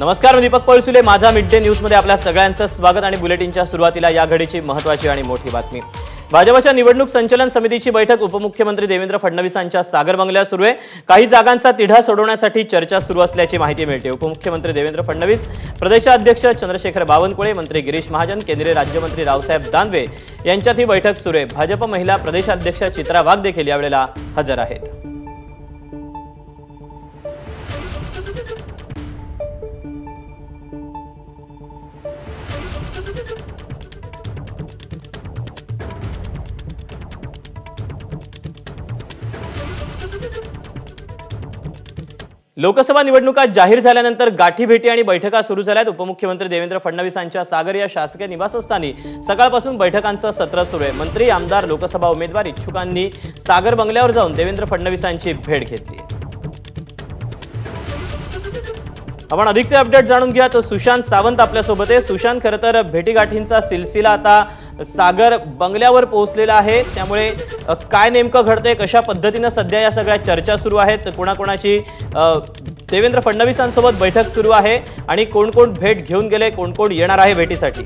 नमस्कार मी दीपक पळसुले. माझा mid day न्यूजमध्ये आपल्या सगळ्यांचं स्वागत आणि बुलेटिनच्या सुरुवातीला या घडीची महत्त्वाची आणि मोठी बातमी. भाजपच्या निवडणूक संचलन समितीची बैठक उपमुख्यमंत्री देवेंद्र फडणवीसांच्या सागर बंगल्यावर सुरू आहे. काही जागांचा तिढा सोडवण्यासाठी चर्चा सुरू असल्याची माहिती मिळते. उपमुख्यमंत्री देवेंद्र फडणवीस प्रदेशाध्यक्ष चंद्रशेखर बावनकुळे मंत्री गिरीश महाजन केंद्रीय राज्यमंत्री रावसाहेब दानवे यांच्यात ही बैठक सुरू आहे. भाजप महिला प्रदेशाध्यक्ष चित्रा वाघ देखील यावेळेला हजर आहेत. लोकसभा निवडणुका जाहीर झाल्यानंतर गाठी भेटी आणि बैठका सुरू झाल्यात. उपमुख्यमंत्री देवेंद्र फडणवीसांच्या सागर या शासकीय निवासस्थानी सकाळपासून बैठकांचं सत्र सुरू आहे. मंत्री आमदार लोकसभा उमेदवार इच्छुकांनी सागर बंगल्यावर जाऊन देवेंद्र फडणवीसांची भेट घेतली. आपण अधिकचे अपडेट जाणून घ्या तर सुशांत सावंत आपल्यासोबत आहे. सुशांत खरं तर भेटीगाठींचा सिलसिला आता सागर बंगल्यावर पोहोचलेला आहे. त्यामुळे काय नेमकं घडतंय कशा पद्धतीनं सध्या या सगळ्या चर्चा सुरू आहेत कोणाकोणाची देवेंद्र फडणवीसांसोबत बैठक सुरू आहे आणि कोण कोण भेट घेऊन गेले कोण कोण येणार आहे भेटीसाठी?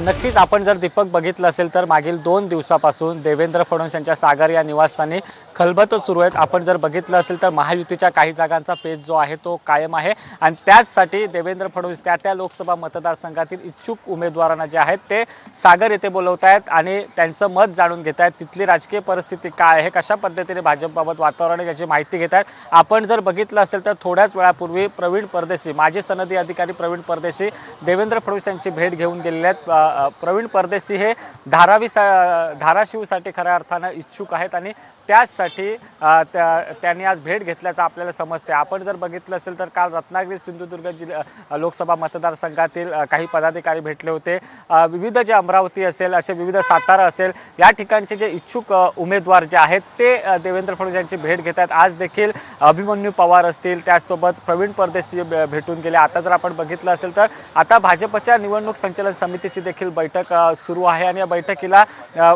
नक्कीच आपण जर दीपक बघितलं असेल तर मागील दोन दिवसापासून देवेंद्र फडणवीस यांच्या सागर या निवासस्थानी खलबत सुरू आहेत. आपण जर बघितलं असेल तर महायुतीच्या काही जागांचा पेच जो आहे तो कायम आहे. आणि त्याचसाठी देवेंद्र फडणवीस त्या त्या लोकसभा मतदारसंघातील इच्छुक उमेदवारांना जे आहेत ते सागर येथे बोलवत आहेत आणि त्यांचं मत जाणून घेत आहेत तिथली राजकीय परिस्थिती काय आहे कशा पद्धतीने भाजपबाबत वातावरण आहे याची माहिती घेत आहेत. आपण जर बघितलं असेल तर थोड्याच वेळापूर्वी प्रवीण परदेशी माजी सनदी अधिकारी प्रवीण परदेशी देवेंद्र फडणवीस यांची भेट घेऊन गेलेले आहेत. आहेत प्रवीण परदेशी हे धारावी सा- धाराशिवसाठी खऱ्या अर्थानं इच्छुक आहेत आणि त्याचसाठी त्या- त्यांनी आज भेट घेतल्याचं आपल्याला समजते आपण जर बघितलं असेल तर काल रत्नागिरी सिंधुदुर्ग जिल्हा लोकसभा मतदारसंघातील काही पदाधिकारी भेटले होते. विविध जे अमरावती असेल असे विविध सातारा असेल या ठिकाणचे जे इच्छुक उमेदवार जे आहेत ते देवेंद्र फडणवीस यांची भेट घेत आहेत. आज देखील अभिमन्यू पवार असतील त्याचसोबत प्रवीण परदेशी भेटून गेले. आता जर आपण बघितलं असेल तर आता भाजपच्या निवडणूक संचालन समितीची देखील बैठक सुरू आहे. आणि या बैठकीला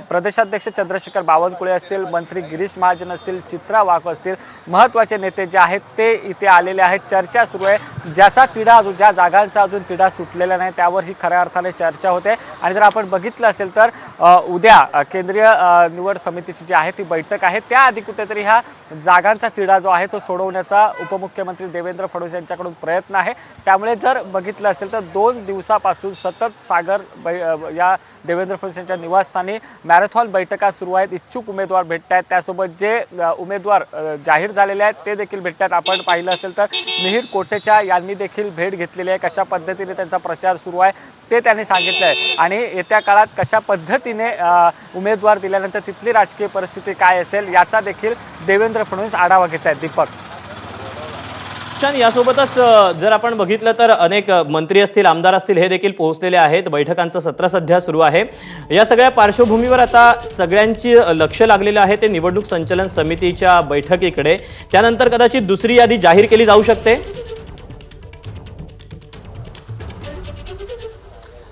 प्रदेशाध्यक्ष चंद्रशेखर बावनकुळे असतील मंत्री गिरीश महाजन असतील चित्रा वाघ असतील महत्त्वाचे नेते जे आहेत ते इथे आलेले आहेत. चर्चा सुरू आहे. ज्याचा तिढा अजून ज्या जागांचा अजून तिढा सुटलेला नाही त्यावर ही खऱ्या अर्थाने चर्चा होते. आणि जर आपण बघितलं असेल तर उद्या केंद्रीय निवड समितीची जी आहे ती बैठक आहे. त्याआधी कुठेतरी ह्या जागांचा तिढा जो आहे तो सोडवण्याचा उपमुख्यमंत्री देवेंद्र फडणवीस यांच्याकडून प्रयत्न आहे. त्यामुळे जर बघितलं असेल तर दोन दिवसापासून सतत सागर बै- या देवेंद्र फडणवीस यांच्या निवासस्थानी मॅरेथॉन बैठका सुरू आहेत. इच्छुक उमेदवार भेटत आहेत त्यासोबत जे उमेदवार जाहीर झालेले आहेत ते देखील भेटतात. आपण पाहिलं असेल तर मिहीर कोटेचा यांनी देखील भेट घेतलेली आहे कशा पद्धतीने त्यांचा प्रचार सुरू आहे ते त्यांनी सांगितलं आहे. आणि येत्या काळात कशा पद्धतीने उमेदवार दिल्यानंतर तिथली राजकीय परिस्थिती काय असेल याचा देखील देवेंद्र फडणवीस आढावा घेत आहेत. दीपक. छान यासोबतच जर आपण बघितलं तर अनेक मंत्री असतील आमदार असतील हे देखील पोहोचलेले आहेत. बैठकांचं सत्र सध्या सुरू आहे. या सगळ्या पार्श्वभूमीवर आता सगळ्यांची लक्ष लागलेलं आहे ते निवडणूक संचलन समितीच्या बैठकीकडे. त्यानंतर कदाचित दुसरी यादी जाहीर केली जाऊ शकते?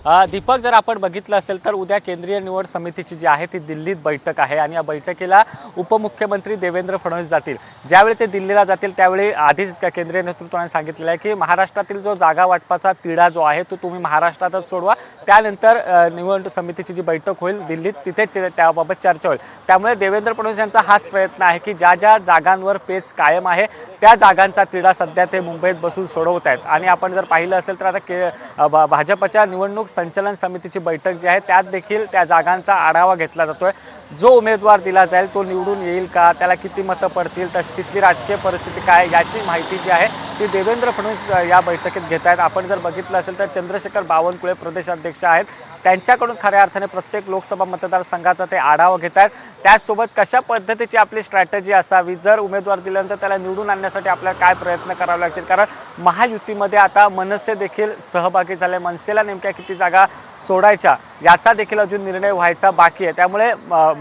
दीपक जर आपण बघितलं असेल तर उद्या केंद्रीय निवड समितीची जी आहे ती दिल्लीत बैठक आहे आणि या बैठकीला उपमुख्यमंत्री देवेंद्र फडणवीस जातील. ज्यावेळी ते दिल्लीला जातील त्यावेळी आधीच त्या केंद्रीय नेतृत्वाने सांगितलेलं आहे की महाराष्ट्रातील जो जागा वाटपाचा तिढा जो आहे तो तुम्ही महाराष्ट्रातच सोडवा. त्यानंतर निवडणूक समितीची जी बैठक होईल दिल्लीत तिथेच त्याबाबत चर्चा होईल. त्यामुळे देवेंद्र फडणवीस यांचा हाच प्रयत्न आहे की ज्या ज्या जागांवर पेच कायम आहे त्या जागांचा तिढा सध्या ते मुंबईत बसून सोडवत आहेत. आणि आपण जर पाहिलं असेल तर आता के भा- भाजपच्या निवडणूक संचलन समितीची बैठक जी आहे त्यात देखील त्या जागांचा आढावा घेतला जातोय. जो उमेदवार दिला जाईल तो निवडून येईल का? त्याला किती मतं पडतील? तशी तिथली राजकीय परिस्थिती काय आहे याची माहिती जी आहे ती देवेंद्र फडणवीस या बैठकीत घेत आहेत. आपण जर बघितलं असेल तर चंद्रशेखर बावनकुळे प्रदेशाध्यक्ष आहेत. त्यांच्याकडून खऱ्या अर्थाने प्रत्येक लोकसभा मतदारसंघाचा ते आढावा घेत आहेत. त्याचसोबत कशा पद्धतीची आपली स्ट्रॅटेजी असावी? जर उमेदवार दिल्यानंतर त्याला निवडून आणण्यासाठी आपल्याला काय प्रयत्न करावे लागतील? कारण महायुतीमध्ये आता मनसे देखील सहभागी झाले. मनसेला नेमक्या किती जागा सोडायच्या याचा देखील अजून निर्णय व्हायचा बाकी आहे. त्यामुळे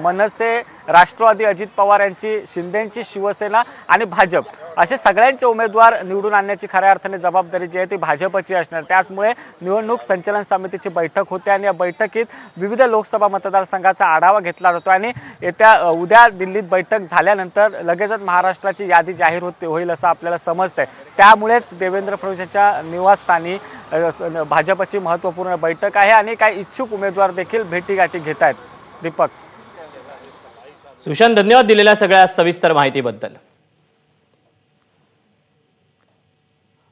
मनसे राष्ट्रवादी अजित पवार यांची शिंदेंची शिवसेना आणि भाजप असे सगळ्यांचे उमेदवार निवडून आणण्याची खऱ्या अर्थाने जबाबदारी जी आहे ती भाजपची असणार. त्याचमुळे निवडणूक संचालन समितीची बैठक होते आणि या बैठकीत विविध लोकसभा मतदारसंघाचा आढावा घेतला जातो आणि येत्या उद्या दिल्लीत बैठक झाल्यानंतर लगेचच महाराष्ट्राची यादी जाहीर होते होईल असं आपल्याला समजतंय. त्यामुळेच देवेंद्र फडणवीस यांच्या निवासस्थानी भाजपची महत्त्वपूर्ण बैठक आहे आणि काही इच्छुक उमेदवार देखील भेटीगाठी घेत आहेत दीपक. सुशांत धन्यवाद दिलेल्या सगळ्या सविस्तर माहितीबद्दल.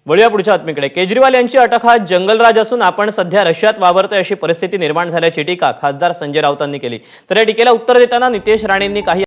वळूया पुढच्या बातमीकडे. केजरीवाल यांची अटक हा जंगलराज असून आपण सध्या रशियात वावरतोय अशी परिस्थिती निर्माण झाल्याची टीका खासदार संजय राऊतांनी केली. तर या टीकेला उत्तर देताना नितेश राणेंनी काही